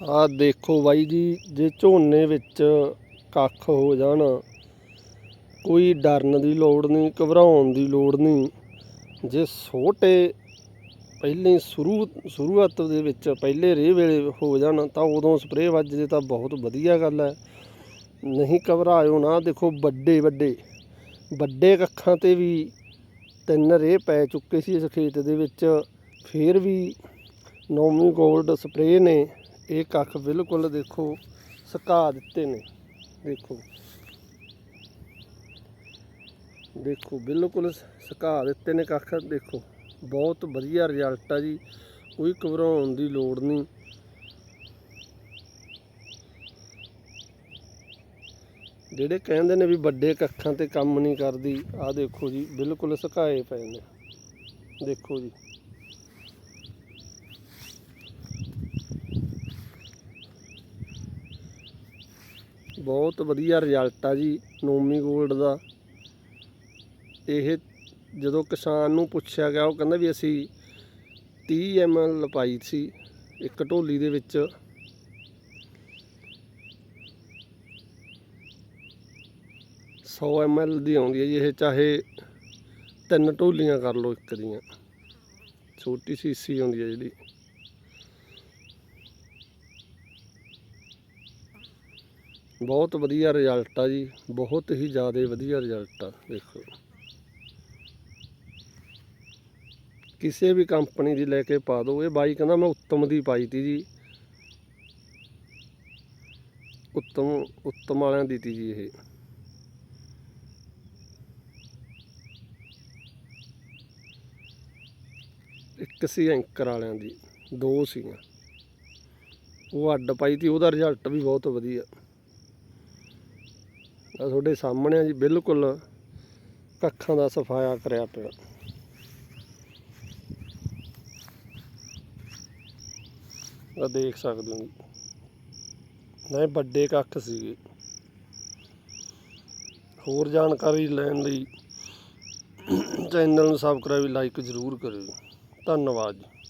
ਆ ਦੇਖੋ ਬਾਈ ਜੀ, ਜੇ ਝੋਨੇ ਵਿੱਚ ਕੱਖ ਹੋ ਜਾਣ, ਕੋਈ ਡਰਨ ਦੀ ਲੋੜ ਨਹੀਂ, ਘਬਰਾਉਣ ਦੀ ਲੋੜ ਨਹੀਂ। ਜੇ ਛੋਟੇ ਪਹਿਲੇ ਸ਼ੁਰੂ, ਸ਼ੁਰੂਆਤ ਦੇ ਵਿੱਚ ਪਹਿਲੇ ਰੇਹ ਵੇਲੇ ਹੋ ਜਾਣ, ਤਾਂ ਉਦੋਂ ਸਪਰੇਅ ਵੱਜ ਜੇ ਤਾਂ ਬਹੁਤ ਵਧੀਆ ਗੱਲ ਹੈ। ਨਹੀਂ ਘਬਰਾਇਓ ਨਾ, ਦੇਖੋ ਵੱਡੇ ਵੱਡੇ ਵੱਡੇ ਕੱਖਾਂ ਤੇ ਵੀ ਤਿੰਨ ਰੇਹ ਪੈ ਚੁੱਕੇ ਸੀ ਇਸ ਖੇਤ ਦੇ ਵਿੱਚ। ਫਿਰ ਵੀ ਨੋਮੀ ਗੋਲਡ ਸਪਰੇਅ ਨੇ। ਇਹ ਕੱਖ ਬਿਲਕੁਲ ਦੇਖੋ, ਸੁਕਾ ਦਿੱਤੇ ਨੇ। ਦੇਖੋ। ਦੇਖੋ, ਬਿਲਕੁਲ ਸੁਕਾ ਦਿੱਤੇ ਨੇ ਕੱਖ। ਦੇਖੋ, ਬਹੁਤ ਵਧੀਆ ਰਿਜ਼ਲਟ ਆ ਜੀ। ਕੋਈ ਘਬਰਾਉਣ ਦੀ ਲੋੜ ਨਹੀਂ। ਜਿਹੜੇ ਕਹਿੰਦੇ ਨੇ ਵੀ ਵੱਡੇ ਕੱਖਾਂ ਤੇ ਕੰਮ ਨਹੀਂ ਕਰਦੀ, ਆਹ ਦੇਖੋ ਜੀ, ਬਿਲਕੁਲ ਸੁਕਾਏ ਪਏ ਨੇ। ਦੇਖੋ ਜੀ। ਬਹੁਤ ਵਧੀਆ ਰਿਜ਼ਲਟ ਆ ਜੀ ਨੋਮੀ 골ਡ ਦਾ। ਇਹ ਜਦੋਂ ਕਿਸਾਨ ਨੂੰ ਪੁੱਛਿਆ ਗਿਆ, ਉਹ ਕਹਿੰਦਾ ਵੀ ਅਸੀਂ 30 ml ਪਾਈ ਸੀ, ਇੱਕ ਢੋਲੀ ਦੇ ਵਿੱਚ। ਸੌ ml ਦੀ ਆਉਂਦੀ ਹੈ ਜੀ, ਇਹ ਚਾਹੇ ਤਿੰਨ ਢੋਲੀਆਂ ਕਰ ਲਓ ਇੱਕ ਦੀਆਂ। ਛੋਟੀ ਸੀਸੀ ਆਉਂਦੀ ਹੈ ਜਿਹੜੀ। ਬਹੁਤ ਵਧੀਆ ਰਿਜ਼ਲਟ ਆ ਜੀ, ਬਹੁਤ ਹੀ ਜ਼ਿਆਦਾ ਵਧੀਆ ਰਿਜ਼ਲਟ ਆ, ਦੇਖੋ। ਕਿਸੇ ਵੀ ਕੰਪਨੀ ਦੀ ਲੈ ਕੇ ਪਾ ਦਿਓ, ਇਹ ਬਾਈ ਕਹਿੰਦਾ ਮੈਂ ਉੱਤਮ ਦੀ ਪਾਈ ਤੀ ਜੀ। ਉੱਤਮ ਉੱਤਮ ਵਾਲਿਆਂ ਦੀ ਤੀ ਜੀ ਇਹ। ਇੱਕ ਸੀ ਐਂਕਰ ਵਾਲਿਆਂ ਦੀ, ਦੋ ਸੀਗੀਆਂ। ਉਹ ਅੱਡ ਪਾਈ ਤੀ, ਉਹਦਾ ਰਿਜ਼ਲਟ ਵੀ ਬਹੁਤ ਵਧੀਆ। ਆ ਤੁਹਾਡੇ ਸਾਹਮਣੇ ਆ ਜੀ, ਬਿਲਕੁਲ ਕੱਖਾਂ ਦਾ ਸਫਾਇਆ ਕਰਿਆ ਪਿਆ। ਆ ਦੇਖ ਸਕਦੇ ਹੋ ਜੀ। ਨਹੀਂ ਵੱਡੇ ਕੱਖ ਸੀਗੇ। ਹੋਰ ਜਾਣਕਾਰੀ ਲੈਣ ਲਈ ਚੈਨਲ ਨੂੰ ਸਬਸਕ੍ਰਾਈਬ ਲਾਈਕ ਜ਼ਰੂਰ ਕਰਿਓ ਧੰਨਵਾਦ ਜੀ।